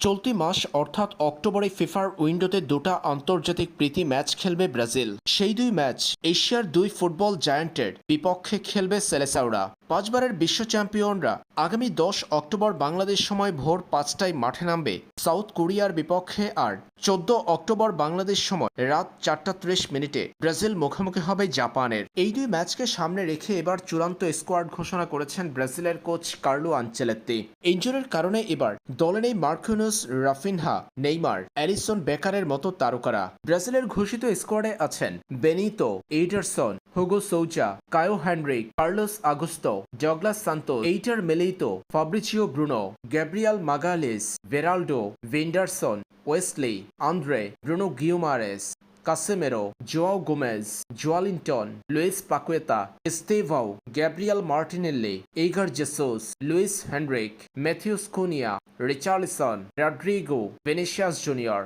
চলতি মাস, অর্থাৎ অক্টোবরে ফিফার উইন্ডোতে দুটা আন্তর্জাতিক প্রীতি ম্যাচ খেলবে ব্রাজিল। সেই দুই ম্যাচ, এশিয়ার দুই ফুটবল জায়ান্টের বিপক্ষে খেলবে সেলেসাওরা পাঁচবারের বিশ্ব চ্যাম্পিয়নরা আগামী দশ অক্টোবর বাংলাদেশ সময় ভোর পাঁচটায় মাঠে নামবে। সাউথ কোরিয়ার বিপক্ষে আর চোদ্দ অক্টোবর বাংলাদেশ সময় রাত চারটা ত্রিশ মিনিটে ব্রাজিল মুখোমুখি হবে জাপানের। এই দুই ম্যাচকে সামনে রেখে এবার চূড়ান্ত স্কোয়াড ঘোষণা করেছেন ব্রাজিলের কোচ কার্লো আঞ্চেলেত্তি ইঞ্জুরির কারণে এবার দলে নেই মার্কুনুস, রাফিনহা, নেইমার, অ্যালিসন বেকারের মতো তারকারা। ব্রাজিলের ঘোষিত স্কোয়াডে আছেন Bento Ederson Hugo Souza Caio Henrique Carlos Augusto Douglas Santos Eder Militao Fabricio Bruno Gabriel Magalhaes Weverton Vanderson Wesley Andrey Bruno Guimaraes Casemiro Joao Gomes Joelinton Lucas Paqueta Estevao Gabriel Martinelli Igor Jesus Luiz Henrique Matheus Cunha Richarlison Rodrigo Vinicius Junior